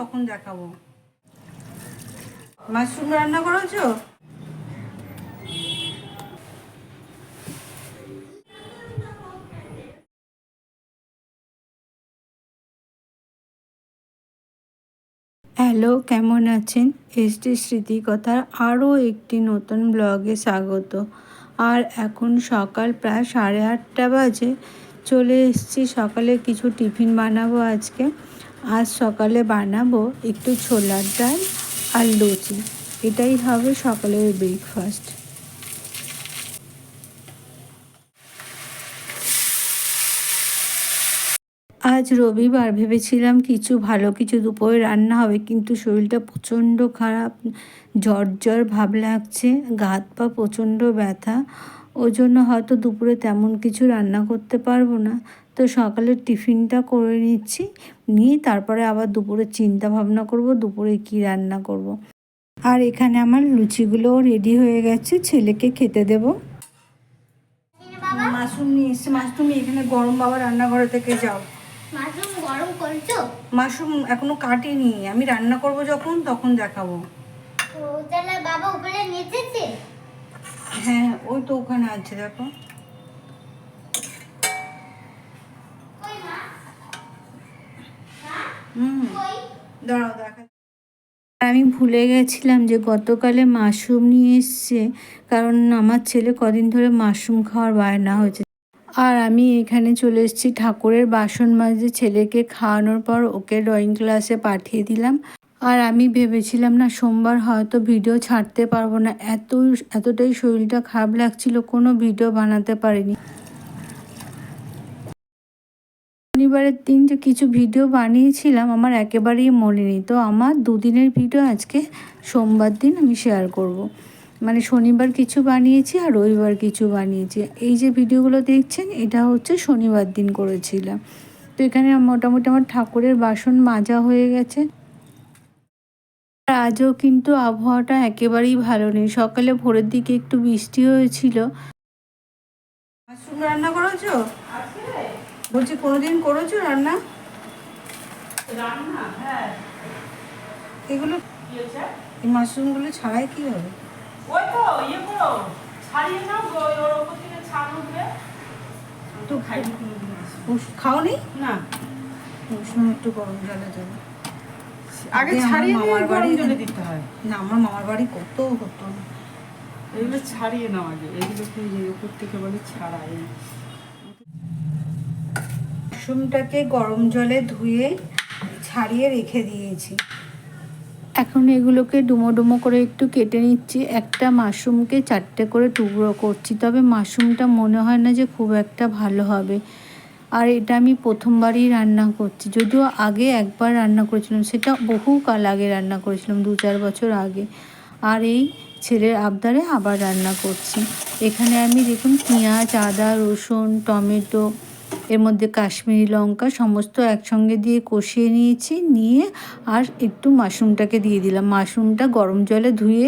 তখন দেখাবো। মাশরুম রান্না করেছ? হ্যালো, কেমন আছেন? এসটি স্মৃতিকথার আরও একটি নতুন ব্লগে স্বাগত। আর এখন সকাল প্রায় সাড়ে আটটা বাজে। চলে এসেছি সকালে কিছু টিফিন বানাবো আজকে। আজ সকালে বানাবো একটু ছোলার ডাল আর লুচি। এটাই হবে সকালের ব্রেকফাস্ট আজ রবিবার ভেবেছিলাম কিছু ভালো কিছু দুপুরে রান্না হবে, কিন্তু শরীরটা প্রচণ্ড খারাপ জ্বর জ্বর ভাব লাগছে গাত পা প্রচণ্ড ব্যথা। ওই জন্য হয়তো দুপুরে তেমন কিছু রান্না করতে পারব না। তো সকালের টিফিনটা করে নিচ্ছি নিয়ে তারপরে আবার দুপুরে চিন্তা ভাবনা করব দুপুরে কি রান্না করব। আর এখানে আমার লুচিগুলোও রেডি হয়ে গেছে ছেলেকে খেতে দেবো। মাশরুম নিয়ে এসছে। মাশরুম এখানে গরম বাবা রান্নাঘরে থেকে যাও। মাশরুম গরম করছ? মাশরুম এখনও কাটিনি। আমি রান্না করব যখন তখন দেখাবো। তাহলে বাবা উপরে নেচেছে? হ্যাঁ ওই তো ওখানে আছে, দেখো। আমি ভুলে গেছিলাম যে গতকালে মাশরুম নিয়ে এসছে, কারণ আমার ছেলে কদিন ধরে মাশরুম খাওয়ার বায়না হয়েছে। আর আমি এখানে চলে এসেছি ঠাকুরের বাসন মাজে, ছেলেকে খাওয়ানোর পর ওকে ড্রয়িং ক্লাসে পাঠিয়ে দিলাম। আর আমি ভেবেছিলাম না সোমবার হয়তো ভিডিও ছাড়তে পারব না। এত, এতটাই শরীরটা খারাপ লাগছিল, কোনো ভিডিও বানাতে পারিনি। শনিবারের দিন যে কিছু ভিডিও বানিয়েছিলাম, আমার একেবারেই মনে নেই। তো আমার দুদিনের ভিডিও আজকে সোমবার দিন আমি শেয়ার করব। মানে শনিবার কিছু বানিয়েছি আর রবিবার কিছু বানিয়েছি। এই যে ভিডিওগুলো দেখছেন, এটা হচ্ছে শনিবার দিন করেছিলাম। তো এখানে মোটামুটি আমার ঠাকুরের বাসন মাজা হয়ে গেছে। আজও কিন্তু আবহাওয়াটা একেবারেই ভালো নেই। সকালে ভোরের দিকে একটু বৃষ্টি হয়েছিল। মাশরুম রান্না করেছ? বলছি কোনোদিন করেছ রান্না? রান্না? হ্যাঁ। এগুলো এই মাশরুমগুলো ছাড়াই কি হবে? ওই তো ইয়ে করো। ছাড়িয়ে নাও গো, ওর ওপর থেকে উঠবে। তো খাও নি না। উষ্ণ একটু গরম জলে যাবে আগে ছাড়িয়ে নিয়ে মামার গরম বাড়ি- জলে দিতে হয়। না আমার মামার বাড়ি কত হতো এগুলো ছাড়িয়ে নাও আগে। এগুলোকে এই উপর থেকে বলে ছাড়া এই মাশরুমটাকে গরম জলে ধুয়ে ছাড়িয়ে রেখে দিয়েছি। এখন এগুলোকে ডুমো ডুমো করে একটু কেটে নিচ্ছি। একটা মাশরুমকে চারটে করে টুকরো করছি। তবে মাশরুমটা মনে হয় না যে খুব একটা ভালো হবে। আর এটা আমি প্রথমবারই রান্না করছি। যদিও আগে একবার রান্না করেছিলাম, সেটা বহু কাল আগে রান্না করেছিলাম, দু চার বছর আগে। আর এই ছেলের আবদারে আবার রান্না করছি। এখানে আমি দেখুন পেঁয়াজ, আদা, রসুন, টমেটো, এর মধ্যে কাশ্মীরি লঙ্কা, সমস্ত একসঙ্গে দিয়ে কষিয়ে নিয়েছি, নিয়ে আর একটু মাশরুমটাকে দিয়ে দিলাম। মাশরুমটা গরম জলে ধুয়ে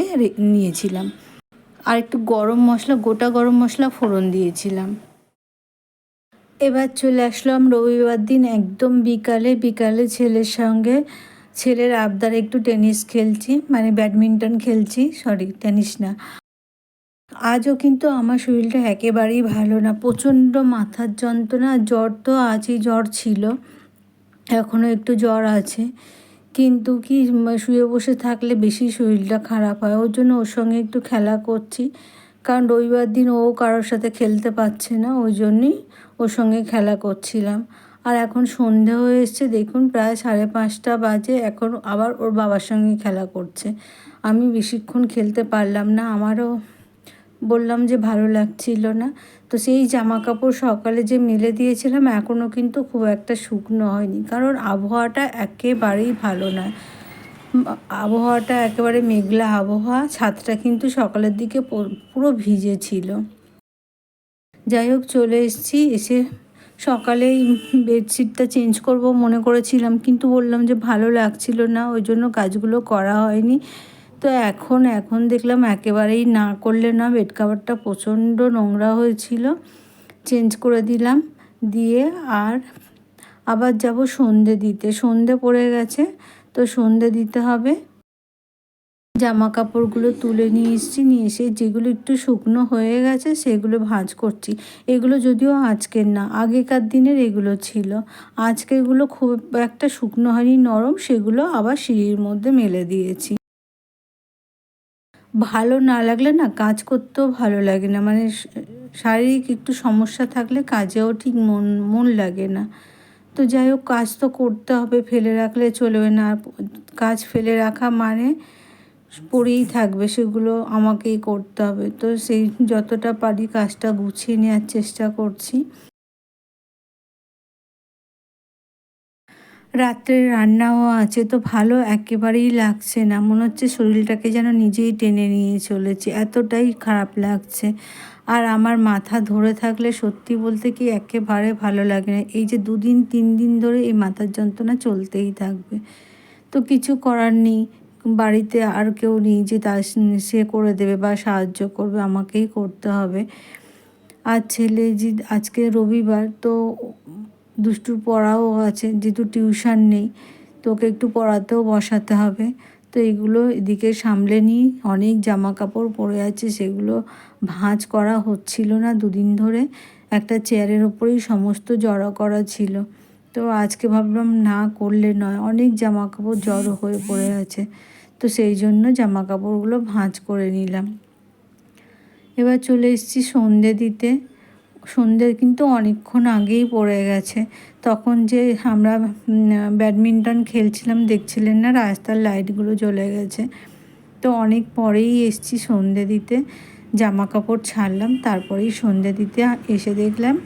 নিয়েছিলাম। আর একটু গরম মশলা, গোটা গরম মশলা ফোড়ন দিয়েছিলাম। এবার চলে আসলাম রবিবার দিন একদম বিকালে বিকালে ছেলের সঙ্গে ছেলের আবদার একটু টেনিস খেলছি মানে ব্যাডমিন্টন খেলছি সরি টেনিস না। আজও কিন্তু আমার শরীরটা একেবারেই ভালো না, প্রচণ্ড মাথার যন্ত্রণা, জ্বর তো আছেই, জ্বর ছিল, এখনও একটু জ্বর আছে। কিন্তু কি শুয়ে বসে থাকলে বেশি শরীরটা খারাপ হয়, ওর জন্য ওর সঙ্গে একটু খেলা করছি। কারণ রবিবার দিন ও কারোর সাথে খেলতে পারছে না, ওই জন্যই ওর সঙ্গে খেলা করছিলাম। আর এখন সন্ধে হয়ে এসছে, দেখুন প্রায় সাড়ে পাঁচটা বাজে, এখন আবার ওর বাবার সঙ্গে খেলা করছে। আমি বেশিক্ষণ খেলতে পারলাম না, আমারও বললাম যে ভালো লাগছিল না। তো সেই জামা কাপড় সকালে যে মেলে দিয়েছিলাম এখনও কিন্তু খুব একটা শুকনো হয়নি, কারণ আবহাওয়াটা একেবারেই ভালো নয়। আবহাওয়াটা একেবারে মেঘলা আবহাওয়া, ছাদটা কিন্তু সকালের দিকে পুরো ভিজে ছিল। যাই হোক, চলে এসেছি, এসে সকালেই বেডশিটটা চেঞ্জ করব মনে করেছিলাম, কিন্তু বললাম যে ভালো লাগছিল না, ওই জন্য কাজগুলো করা হয়নি। তো এখন এখন দেখলাম একেবারেই না করলে না, বেড কাভারটা প্রচণ্ড নোংরা হয়েছিল, চেঞ্জ করে দিলাম, দিয়ে আর আবার যাব সন্ধে দিতে। সন্ধে পড়ে গেছে তো সন্ধে দিতে হবে। জামা কাপড়গুলো তুলে নিয়ে এসেছি, নিয়ে এসে যেগুলো একটু শুকনো হয়ে গেছে সেগুলো ভাঁজ করছি। এগুলো যদিও আজকের না, আগেকার দিনের এগুলো ছিল। আজকেরগুলো খুব একটা শুকনো হয়নি, নরম, সেগুলো আবার সিঁড়ির মধ্যে মেলে দিয়েছি। ভালো না লাগলে না কাজ করতেও ভালো লাগে না। মানে শারীরিক একটু সমস্যা থাকলে কাজেও ঠিক মন মন লাগে না। তো যাই হোক, কাজ তো করতে হবে, ফেলে রাখলে চলবে না। কাজ ফেলে রাখা মানে পড়েই থাকবে, সেগুলো আমাকেই করতে হবে। তো সেই যতটা পারি কাজটা গুছিয়ে নেওয়ার চেষ্টা করছি। রাত্রে রান্নাও আছে, তো ভালো একেবারেই লাগছে না। মনে হচ্ছে শরীরটাকে যেন নিজেই টেনে নিয়ে চলেছে। এতটাই খারাপ লাগছে। আর আমার মাথা ধরে থাকলে সত্যি বলতে কি একেবারে ভালো লাগে না। এই যে দুদিন, তিন দিন ধরে এই মাথার যন্ত্রণা চলতেই থাকবে। তো কিছু করার নেই। বাড়িতে আর কেউ নেই যে তার সে করে দেবে বা সাহায্য করবে, আমাকেই করতে হবে। আর ছেলে যে আজকে রবিবার, তো দুষ্টুর পড়াও আছে, যেহেতু টিউশন নেই, তো ওকে একটু পড়াতেও বসাতে হবে। তো এগুলো এদিকে সামলে নিই অনেক জামা কাপড় পরে আছে, সেগুলো ভাঁজ করা হচ্ছিল না দুদিন ধরে। একটা চেয়ারের ওপরেই সমস্ত জড়ো করা ছিল। তো আজকে ভাবলাম, না করলে নয়, অনেক জামা কাপড় জড়ো হয়ে পড়ে আছে। তো সেই জন্য জামা কাপড়গুলো ভাঁজ করে নিলাম। এবার চলে এসেছি সন্ধে দিতে। সন্ধে কিন্তু অনেকক্ষণ আগেই পড়ে গেছে। তখন যে আমরা ব্যাডমিন্টন খেলছিলাম, দেখছিলেন না রাস্তার লাইটগুলো জ্বলে গেছে। তো অনেক পরেই এসছি সন্ধে দিতে জামা কাপড় ছাড়লাম, তারপরেই সন্ধে দিতে এসে দেখলাম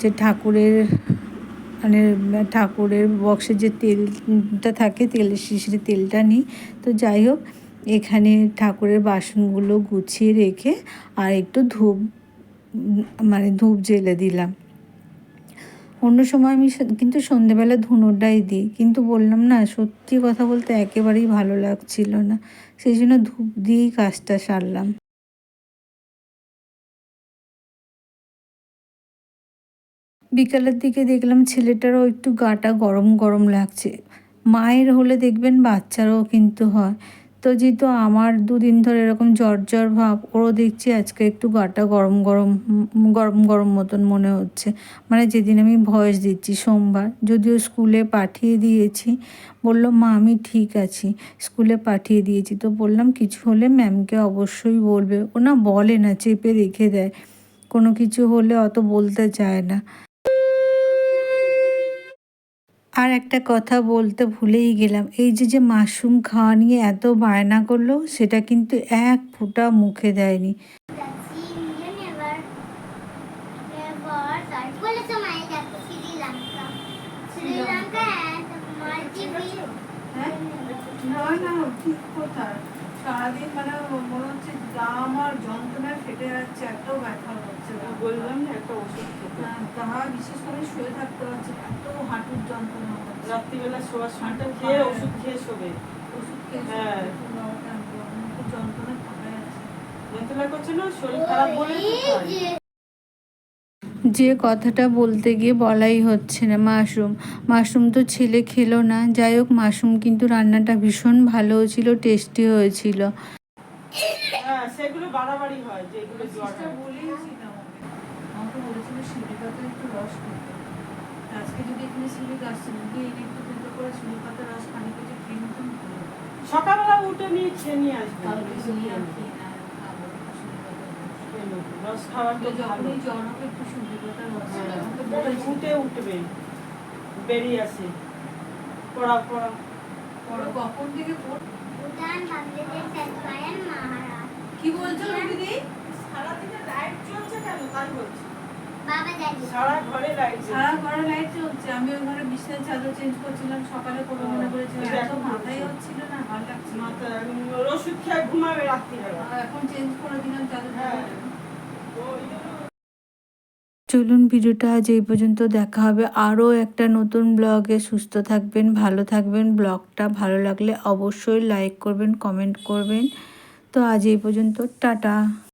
যে ঠাকুরের মানে ঠাকুরের বক্সে যে তেলটা থাকে, তেলের শিশিরে তেলটা নিই। তো যাই হোক, এখানে ঠাকুরের বাসনগুলো গুছিয়ে রেখে আর একটু ধূপ মানে ধূপ জ্বেলে দিলাম। অন্য সময় আমি কিন্তু সন্ধেবেলা ধুনোটাই দিই। কিন্তু বললাম না, সত্যি কথা বলতে একেবারেই ভালো লাগছিল না। সেই জন্য ধূপ দিয়েই কাজটা সারলাম। বিকালের দিকে দেখলাম ছেলেটারও একটু গাটা গরম গরম লাগছে। মায়ের হলে দেখবেন বাচ্চারও কিন্তু হয়। তো যেহেতু আমার দুদিন ধরে এরকম জ্বর জ্বর ভাব। ওরও দেখছি আজকে একটু গাটা গরম গরম গরম গরম মতন মনে হচ্ছে। মানে যেদিন আমি ভয়েস দিচ্ছি, সোমবার। যদিও স্কুলে পাঠিয়ে দিয়েছি। বলল, মা, আমি ঠিক আছি। স্কুলে পাঠিয়ে দিয়েছি। তো বললাম, কিছু হলে ম্যামকে অবশ্যই বলবে। ও না বলে না, চেপে রেখে দেয়। কোনো কিছু হলে অত বলতে চায় না। আর একটা কথা বলতে ভুলেই গেলাম। এই যে যে মাশরুম খাওয়া নিয়ে এত বায়না করল সেটা কিন্তু এক ফোঁটা মুখে দেয়নি। কোথায়? সারাদিন মানে আমার যন্ত্রণায় ফেটে যাচ্ছে এত ব্যথা হচ্ছে। বললাম না একটা ওষুধ তাহা বিশেষ করে শুয়ে থাকতে হচ্ছে এত হাঁটুর যন্ত্রণা রাত্রিবেলা শোয়ার সময়টা খেয়ে ওষুধ খেয়ে শোবে। ওষুধ খেয়ে হ্যাঁ। যন্ত্রণা থাকা যাচ্ছে। যন্ত্রণা করছে না শরীর খারাপ বলে যে কথাটা বলতে গিয়ে বলাই হচ্ছে না মাশরুম। মাশরুম তো ছেলে খেলো না। যাই হোক মাশরুম কিন্তু রান্নাটা ভীষণ ভালো ছিল টেস্টি হয়েছিল। হ্যাঁ সেগুলো বাড়াবাড়ি হয় যেগুলো জ্বর চেষ্টা হয়। আমাকে। বলেছিল শিউলি পাতার একটু রস করতে। আজকে যদি এখানে শিউলি গাছ গিয়ে এনে একটু দুটো করে শিউলি রস পানি কেটে খেয়ে নিতাম সকালবেলা উঠে নিয়ে খেয়ে নিয়ে আসবে। নিয়ে পাতার রস। খাওয়ার তো যখনই জ্বর হবে একটু শিউলি রস হ্যাঁ, বলেছিল। উঠে উঠবে বেরিয়ে আসে। পড়া পড়া। পরে কখন থেকে পড়- ভুটান বাংলাদেশ মহারাজ কি বলছো দিদি সারাদিনে লাইট চলছে কেন? তাই বলছি বাবা জানি সারা ঘরে লাইট সারা ঘরে লাইট চলছে। আমি ওই ঘরে বিছনার চাদর চেঞ্জ করছিলাম সকালে করব মনে করেছিলাম এত এখন হচ্ছিল না ভালো লাগছিল মাথা ওষুধ খেয়ে ঘুমাবে রাত্রিবেলা। এখন চেঞ্জ করে দিলাম চাদর হ্যাঁ। চলুন ভিডিওটা আজ এই পর্যন্ত দেখা হবে। আরও একটা নতুন ব্লগে সুস্থ থাকবেন ভালো থাকবেন। ব্লগটা ভালো লাগলে অবশ্যই লাইক করবেন কমেন্ট করবেন। তো আজ এই পর্যন্ত টাটা।